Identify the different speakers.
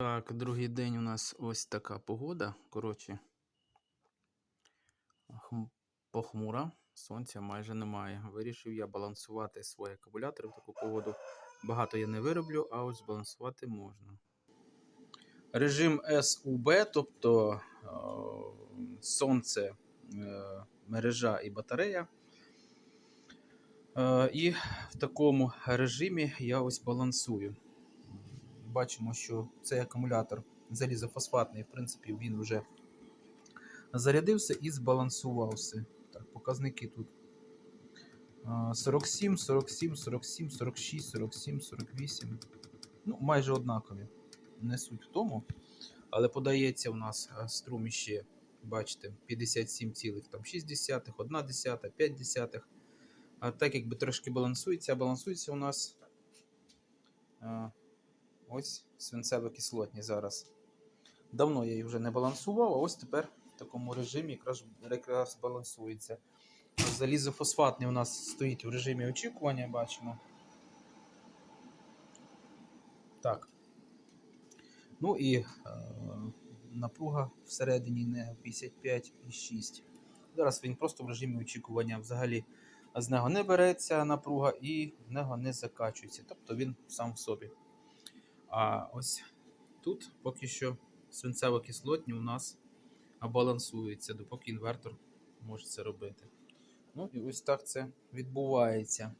Speaker 1: Так, другий день у нас ось така погода. Коротше, похмура, сонця майже немає. Вирішив я балансувати свої акумулятори в таку погоду. Багато я не вироблю, а ось збалансувати можна. Режим SUB, тобто е, сонце, е, мережа і батарея. Е, І в такому режимі я ось балансую. Бачимо, що цей акумулятор залізофосфатний, в принципі, він вже зарядився і збалансувався. Так, показники тут 47, 47, 47, 46, 47, 48. Ну, майже однакові. Не суть в тому. Але подається у нас струм іще, бачите, 57,6, 1 десята, 5 десятих. А так якби трошки балансується, балансується у нас ось свинцево кислотні зараз. Давно я її вже не балансував, а ось тепер в такому режимі якраз, якраз балансується. Залізофосфатний у нас стоїть в режимі очікування, бачимо. Так. Ну і е, напруга всередині не 55,6. Зараз він просто в режимі очікування. Взагалі з нього не береться напруга і в нього не закачується. Тобто він сам в собі. А ось тут поки що свинцево-кислотні у нас балансуються, допоки інвертор може це робити. Ну і ось так це відбувається.